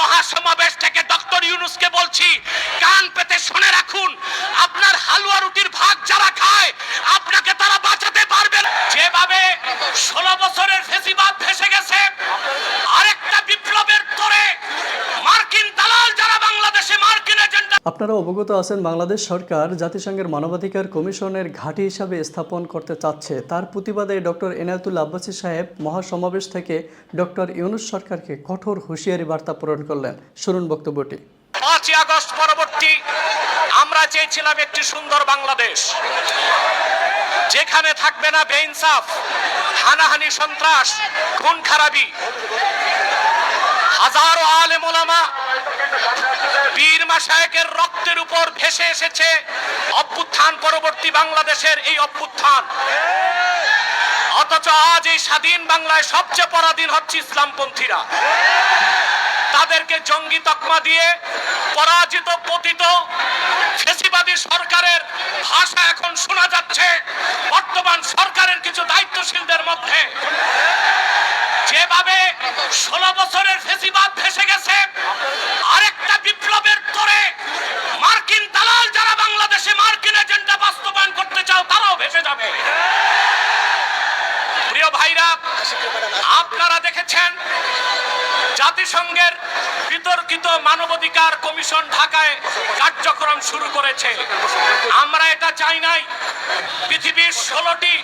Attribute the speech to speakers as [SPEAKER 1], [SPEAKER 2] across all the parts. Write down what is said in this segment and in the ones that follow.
[SPEAKER 1] মহাসমাবেশ থেকে ডক্টর ইউনুসকে বলছি, কান পেতে শুনে রাখুন, আপনার হালুয়া রুটির ভাগ যারা খায়, আপনাকে তারা বাঁচাতে পারবে না। যেভাবে ষোলো বছরের ফেসিবাদ ভেসে গেছে, আরেকটা বিপ্লবের তোরে মার্কিন দালাল যারা বাংলাদেশে মার্কিন এজেন্ডা
[SPEAKER 2] আপনারা অবগত আছেন, বাংলাদেশ সরকার জাতিসংঘের মানবাধিকার কমিশনের ঘাঁটি হিসাবে স্থাপন করতে চাচ্ছে। তার প্রতিবাদে ডক্টর এনায়তুল আব্বাসী সাহেব মহাসমাবেশ থেকে ডক্টর ইউনুস সরকারকে কঠোর হুঁশিয়ারি বার্তা প্রেরণ করলেন। শুনুন বক্তব্যটি।
[SPEAKER 1] পাঁচই আগস্ট পরবর্তী আমরা চেয়েছিলাম একটি সুন্দর বাংলাদেশ। যেখানে থাকবে না বেইনসাফ, হানাহানি সন্ত্রাস, খুন খারাপি। হাজারো আলেম বীর মাসায়কের রক্তের উপর ভেসে এসেছে অভ্যুত্থান পরবর্তী বাংলাদেশের এই অভ্যুত্থান। অথচ আজ এই স্বাধীন বাংলায় সবচেয়ে পরাধীন হচ্ছে ইসলামপন্থীরা। তাদেরকে জঙ্গি তকমা দিয়ে পরাজিত, পতিত ফেসিবাদী সরকারের ভাষা এখন শোনা যাচ্ছে। বর্তমান সরকারের কিছু দায়িত্বশীলদের মধ্যে যেভাবে ষোলো বছরের ফেসিবাদ ভেসে গেছে, আরেকটা বিপ্লবের তোরে মার্কিন দালাল যারা বাংলাদেশে মার্কিন এজেন্ডা বাস্তবায়ন করতে চাও, তারাও ভেসে যাবে। প্রিয় ভাইরা, আপনারা দেখেছেন জাতিসংঘের বিতর্কিত মানবাধিকার কমিশন ঢাকায় কার্যক্রম শুরু করেছে। আমরা এটা চাই নাই। পৃথিবীর ষোলোটি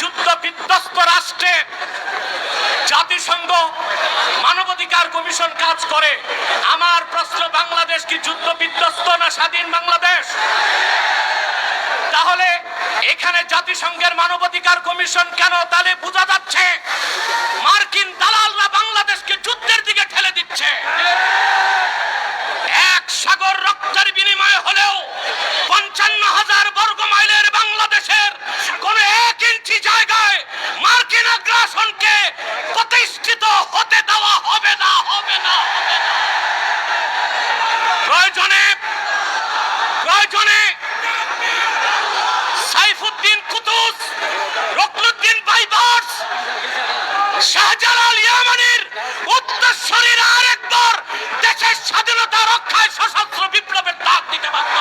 [SPEAKER 1] যুদ্ধ বিধ্বস্ত রাষ্ট্রে জাতিসংঘ মানবাধিকার কমিশন কাজ করে। আমার প্রশ্ন, বাংলাদেশ কি যুদ্ধ বিধ্বস্ত না স্বাধীন বাংলাদেশ? তাহলে এখানে জাতিসংঘের মানবাধিকার কমিশন কেন তাহলে বোঝা যাচ্ছে? দেওয়া হবে না হবে না প্রয়োজনে প্রয়োজনে Saifuddin Qutuz Ruknuddin Baybars Shahjalal ইয়ামানির উত্তরসূরিরা আরেকবার দেশের স্বাধীনতা রক্ষায় সশস্ত্র বিপ্লবের ডাক দিতে বাধ্য।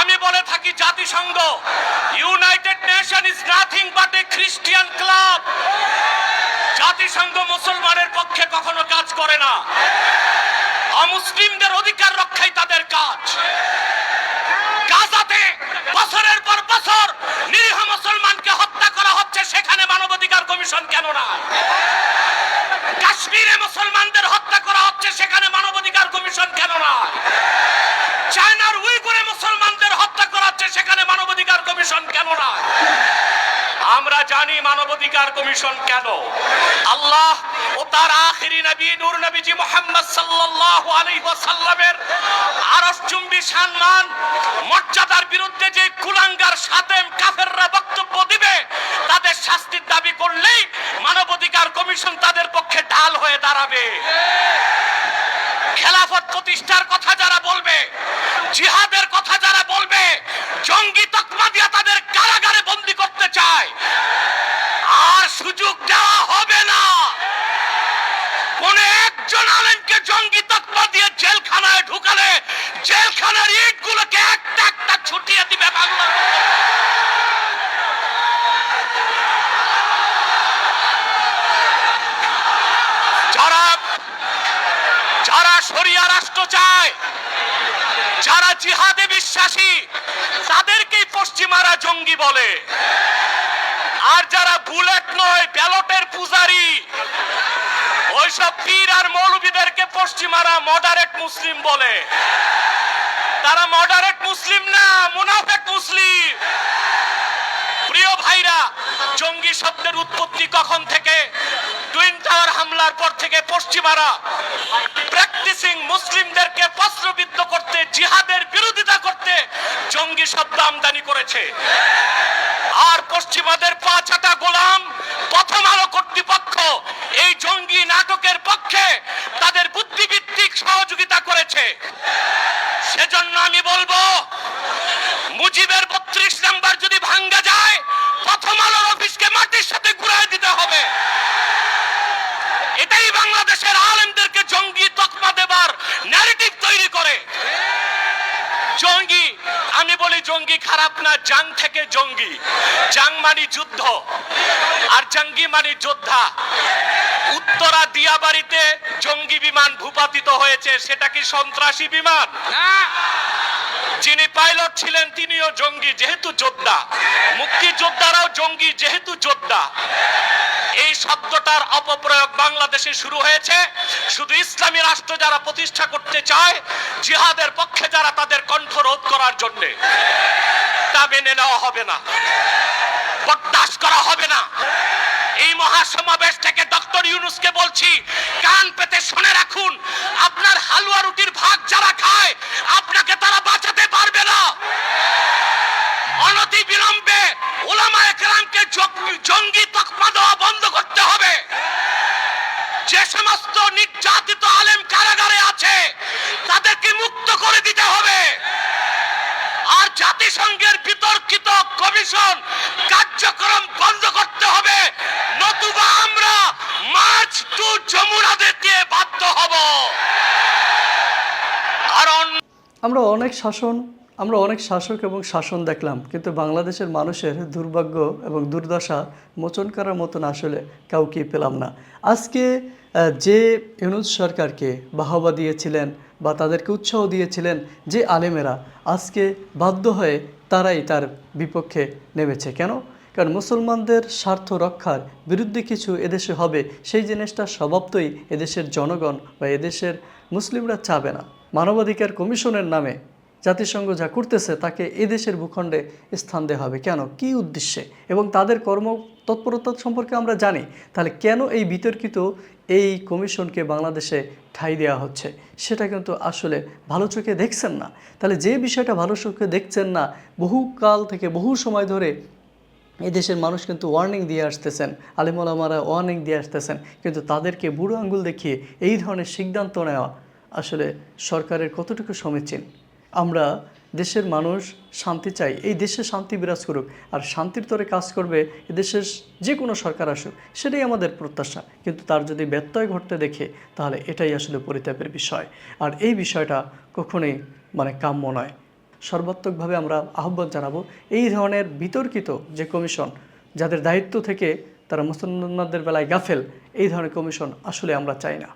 [SPEAKER 1] আমি বলে থাকি জাতিসংঘ, ইউনাইটেড নেশন করে না। অমুসলিমদের অধিকার রক্ষাই তাদের কাজ। গাজাতে বছরের পর বছর নিরীহ মুসলমানকে হত্যা করা হচ্ছে, সেখানে মানবাধিকার কমিশন কেন না কাশ্মীরে মুসলমানদের হত্যা করা হচ্ছে, সেখানে মানবাধিকার কমিশন কেন না চায়নার উইগুরে মুসলমানদের হত্যা করা হচ্ছে, সেখানে মানবাধিকার কমিশন কেন না আমরা জানি মানবাধিকার কমিশন কেন? আল্লাহ ও তার আখিরি নবী, নূর নবীজি মোহাম্মদ সাল্লাল্লাহু আলাইহি ওয়াসাল্লামের আরশ চুম্বি সম্মান, মর্যাদার বিরুদ্ধে যে কুলাঙ্গার সাতেম কাফেররা বক্তব্য দিবে, তাদের শাস্তির দাবি করলেই মানবাধিকার কমিশন তাদের পক্ষে ঢাল হয়ে দাঁড়াবে। খেলাফত প্রতিষ্ঠার কথা যারা বলবে, জিহাদের কথা যারা বলবে জঙ্গি তকমা দিয়া তাদের কারাগারে বন্দি করতে চায় আর সুযোগ দেওয়া হবে না কোন একজন আলেমকে জঙ্গি তকমা দিয়ে জেলখানায় ঢুকালে জেলখানার ইট গুলোকে একটা একটা ছুটিয়ে দিবে বাংলা যারা যারা শরিয়া রাষ্ট্র চায়। যারা জিহাদে বিশ্বাসী তাদেরকেই পশ্চিমারা জঙ্গি বলে। আর যারা বুলেট নয়, ব্যালটের পূজারি, ওইসব পীর আর মৌলবীদেরকে পশ্চিমারা মডারেট মুসলিম বলে। তারা মডারেট মুসলিম না, মুনাফেক মুসলিম। প্রিয় ভাইরা, জঙ্গি শব্দের উৎপত্তি কখন থেকে? টুইন হামলার পর থেকে পশ্চিমারা প্র্যাকটিসিং মুসলিমদেরকে প্রশ্নবিদ্ধ করতে, জিহাদের বিরোধিতা করতে জঙ্গি শব্দ আমদানি করেছে। আর পশ্চিমাদের পাঁচাটা গোলাম, প্রথম আলো কর্তৃপক্ষ এই জঙ্গি নাটকের পক্ষে তাদের বুদ্ধিভিত্তিক সহযোগিতা করেছে। সেজন্য আমি বলব মুজিবের বত্রিশ নাম্বার যদি ভাঙ্গা যায় প্রথম আলোর অফিসকে মাটির সাথে ঘুরাই দিতে হবে এটাই বাংলা বাংলাদেশের আলেমদেরকে জঙ্গি তকমা দেবার ন্যারেটিভ তৈরি করে জঙ্গি আমি বলি জঙ্গি খারাপ না জাং থেকে জঙ্গি। জাং মানে যুদ্ধ আর জঙ্গি মানে যোদ্ধা। উত্তরা দিয়াবাড়িতে জঙ্গি বিমান ভূপাতিত হয়েছে সেটা কি সন্ত্রাসী বিমান? যিনি পাইলট ছিলেন তিনিও জঙ্গি যেহেতু যোদ্ধা। মুক্তিযোদ্ধারাও জঙ্গি যেহেতু যোদ্ধা। এই শব্দটার অপপ্রয়োগ বাংলাদেশে শুরু হয়েছে। শুধু ইসলামী রাষ্ট্র যারা প্রতিষ্ঠা করতে চায় জিহাদের পক্ষে যারা তাদের করার জন্য। তা মেনে নেওয়া হবে না। বরদাস্ত করা হবে না। এই মহাসমাবেশ থেকে ডক্টর ইউনুসকে বলছি, কান পেতে শুনে রাখুন, আপনার হালুয়া রুটির ভাগ যারা খায়, আপনাকে তারা বাঁচাতে পারবে না অনতি বিলম্বে ওলামা একরামকে জঙ্গি তকমা দেওয়া বন্ধ করতে হবে যে সমস্ত নির্যাতিত আলেম কারাগারে আছে তাদেরকে মুক্ত করে দিতে হবে আর জাতিসংঘের বিতর্কিত কমিশন কার্যক্রম বন্ধ করতে হবে। নতুবা আমরা মার্চ টু যমুনা দিয়ে বাধ্য হব। কারণ
[SPEAKER 2] আমরা অনেক শাসন আমরা অনেক শাসক এবং শাসন দেখলাম, কিন্তু বাংলাদেশের মানুষের দুর্ভাগ্য এবং দুর্দশা মোচন করার মতন আসলে কাউকে পেলাম না। আজকে যে ইউনুস সরকারকে বাহবা দিয়েছিলেন বা তাদেরকে উৎসাহ দিয়েছিলেন যে আলেমেরা, আজকে বাধ্য হয়ে তারাই তার বিপক্ষে নেমেছে। কেন? কারণ মুসলমানদের স্বার্থ রক্ষার বিরুদ্ধে কিছু এদেশে হবে, সেই জিনিসটা স্বভাবতই এদেশের জনগণ বা এদেশের মুসলিমরা চাবে না। মানবাধিকার কমিশনের নামে জাতিসংঘ যা করতেছে, তাকে এদেশের ভূখণ্ডে স্থান দেওয়া হবে। কেন? কি উদ্দেশ্যে? এবং তাদের কর্ম তৎপরতা সম্পর্কে আমরা জানি। তাহলে কেন এই বিতর্কিত এই কমিশনকে বাংলাদেশে ঠাঁই দেওয়া হচ্ছে? সেটা কিন্তু আসলে ভালো চোখে দেখছেন না। তাহলে যে বিষয়টা ভালো চোখে দেখছেন না, বহু কাল থেকে বহু সময় ধরে এই দেশের মানুষ কিন্তু ওয়ার্নিং দিয়ে আসতেছেন, আলিমুলামারা ওয়ার্নিং দিয়ে আসতেছেন, কিন্তু তাদেরকে বুড়ো আঙ্গুল দেখিয়ে এই ধরনের সিদ্ধান্ত নেওয়া আসলে সরকারের কতটুকু সমীচীন? আমরা দেশের মানুষ শান্তি চাই, এই দেশে শান্তি বিরাজ করুক। আর শান্তির তরে কাজ করবে এদেশের যে কোনো সরকার আসুক, সেটাই আমাদের প্রত্যাশা। কিন্তু তার যদি ব্যত্যয় ঘটতে দেখে, তাহলে এটাই আসলে পরিতাপের বিষয়। আর এই বিষয়টা কখনোই মানে কাম্য নয়। সর্বাত্মকভাবে আমরা আহ্বান জানাব, এই ধরনের বিতর্কিত যে কমিশন, যাদের দায়িত্ব থেকে তারা মুসলমানদের বেলায় গাফেল, এই ধরনের কমিশন আসলে আমরা চাই না।